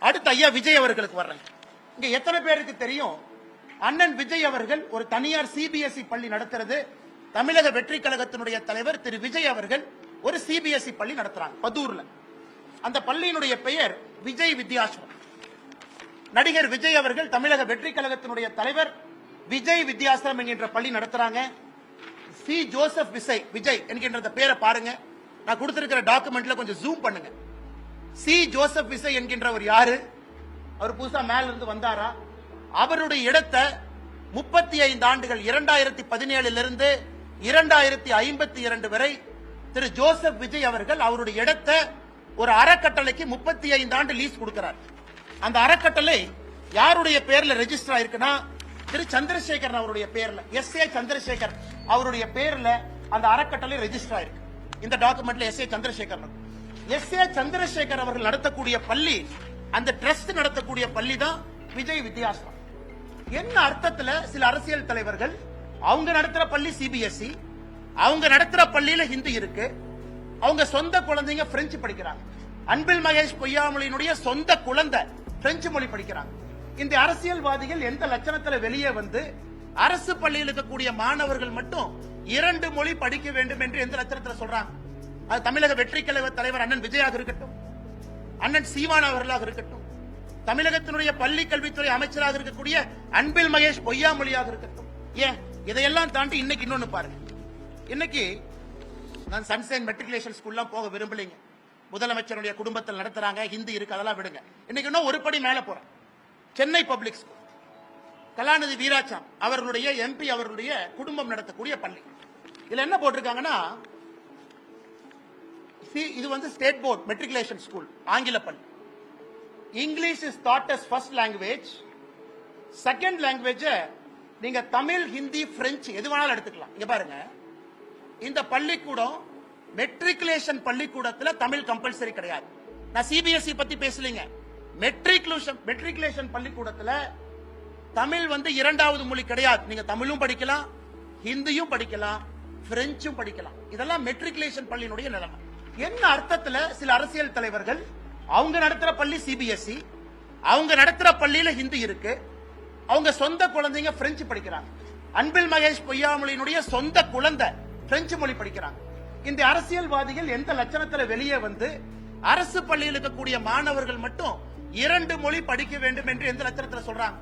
அடுத்து ஐயா விஜய் அவர்களுக்கு வர்றேன். இங்க எத்தனை பேருக்கு தெரியும்? அண்ணன் விஜய் அவர்கள் ஒரு தனியார் சிபிஎஸ்இ பள்ளி நடத்துறது. தமிழக வெற்றி கழகத்தினுடைய தலைவர் திரு விஜய் அவர்கள் ஒரு சிபிஎஸ்இ பள்ளி நடத்துறாங்க பதூர்ல. அந்த பள்ளியினுடைய பெயர் விஜய் வித்யாசிரம் நடிகர் விஜய் அவர்கள் தமிழக வெற்றி கழகத்தினுடைய தலைவர் விஜய் வித்யாசிரம் என்கின்ற பள்ளி நடத்துறாங்க. சி. ஜோசப் விசய் விஜய் என்கின்ற பேரை பாருங்க. நான் கொடுத்திருக்கிற டாக்குமெண்ட்ல கொஞ்சம் ஜூம் பண்ணுங்க. சி. ஜோசப் விசை என்கின்றவர் யாரு? அவர் புதுசா மேல இருந்து வந்தாரா? அவருடைய இடத்தை முப்பத்தி ஐந்து ஆண்டுகள் இரண்டாயிரத்தி பதினேழுல இருந்து இரண்டாயிரத்தி ஐம்பத்தி இரண்டு வரை திரு. ஜோசப் விஜய் அவர்கள் அவருடைய இடத்தை ஒரு அறக்கட்டளைக்கு முப்பத்தி ஐந்து ஆண்டு லீஸ் கொடுக்கிறார். அந்த அறக்கட்டளை யாருடைய பேர்ல ரெஜிஸ்டர் ஆயிருக்குன்னா திரு. சந்திரசேகரன் அவருடைய பேர்ல எஸ் ஏ சந்திரசேகர் அவருடைய பேர்ல அந்த அறக்கட்டளை ரெஜிஸ்டர் ஆயிருக்கு. இந்த டாக்குமெண்ட்ல S A Chandrasekaran S A Chandrasekar அவர்கள் நடத்தக்கூடிய பள்ளி அந்த ட்ரஸ்ட் நடத்தக்கூடிய பள்ளி தான் விஜய் வித்யாசனம் என்ன அர்த்தத்துல சில அரசியல் தலைவர்கள் அவங்க நடத்துற பள்ளி சிபிஎஸ்இ அவங்க நடத்துற பள்ளியில ஹிந்தி இருக்கு அவங்க சொந்த குழந்தைங்க பிரெஞ்சு படிக்கிறாங்க. அன்பில் மகேஷ் பொய்யாமொழியினுடைய சொந்த குழந்தை பிரெஞ்சு மொழி படிக்கிறாங்க. இந்த அரசியல்வாதிகள் எந்த லட்சணத்துல வெளியே வந்து அரசு பள்ளியில் இருக்கக்கூடிய மாணவர்கள் மட்டும் இரண்டு மொழி படிக்க வேண்டும் என்று எந்த லட்சணத்துல சொல்றாங்க? அது தமிழக வெற்றி கழக தலைவர் அண்ணன் விஜயாக இருக்கட்டும் அண்ணன் சீமான் அவர்களாக இருக்கட்டும் தமிழகத்தினுடைய பள்ளி கல்வித்துறை அமைச்சராக இருக்கக்கூடிய அன்பில் மகேஷ் பொய்யாமொழியாக இருக்கட்டும். ஏன்? இதையெல்லாம் தாண்டி இன்னைக்கு இன்னொன்னு பாருங்க. இன்னைக்கு நான் சன்சைன் மெட்ரிகுலேஷன் ஸ்கூல்லாம் போக விரும்பலைங்க. முதலமைச்சருடைய குடும்பத்தில் நடத்துறாங்க ஹிந்தி இருக்கு அதெல்லாம் விடுங்க. இன்னைக்கு இன்னும் ஒரு படி மேல போறேன். Chennai public school. கலாநிதி வீராச்சாம் அவர்களுடைய எம்பி அவர்களுடைய குடும்பம் நடத்தக்கூடிய பள்ளி. இதுல என்ன போட்டிருக்காங்கன்னா சி இது வந்து ஸ்டேட் போர்ட் மெட்ரிகுலேஷன் ஸ்கூல் ஆங்கில பள்ளி English is that as first language second language நீங்க தமிழ் ஹிந்தி பிரெஞ்சு எது வேணாலும் எடுத்துக்கலாம். இங்க பாருங்க. இந்த பள்ளிக்கூடம் மெட்ரிகுலேஷன் பள்ளிக்கூடத்தில் தமிழ் கம்பல்சரி கிடையாது. நான் சிபிஎஸ்இ பத்தி பேசலீங்க. மெட்ரிகுலேஷன் மெட்ரிகுலேஷன் பள்ளிக்கூடத்தில் தமிழ் வந்து இரண்டாவது மொழி கிடையாது. நீங்க தமிழும் படிக்கலாம் ஹிந்தியும் படிக்கலாம் பிரெஞ்சும் படிக்கலாம். இதெல்லாம் மெட்ரிகுலேஷன் பள்ளியினுடைய நிலைமை. என்ன அர்த்தத்துல சில அரசியல் தலைவர்கள் அவங்க நடத்துற பள்ளி சிபிஎஸ்இ அவங்க நடத்துற பள்ளியில ஹிந்தி இருக்கு அவங்க சொந்த குழந்தைங்க பிரெஞ்சு படிக்கிறாங்க. அன்பில் மகேஷ் பொய்யாமொழியினுடைய சொந்த குழந்தை பிரெஞ்சு மொழி படிக்கிறாங்க. இந்த அரசியல்வாதிகள் எந்த லட்சணத்துல வெளியே வந்து அரசு பள்ளியில் இருக்கக்கூடிய மாணவர்கள் மட்டும் இரண்டு மொழி படிக்க வேண்டும் என்று எந்த லட்சணத்துல சொல்றாங்க?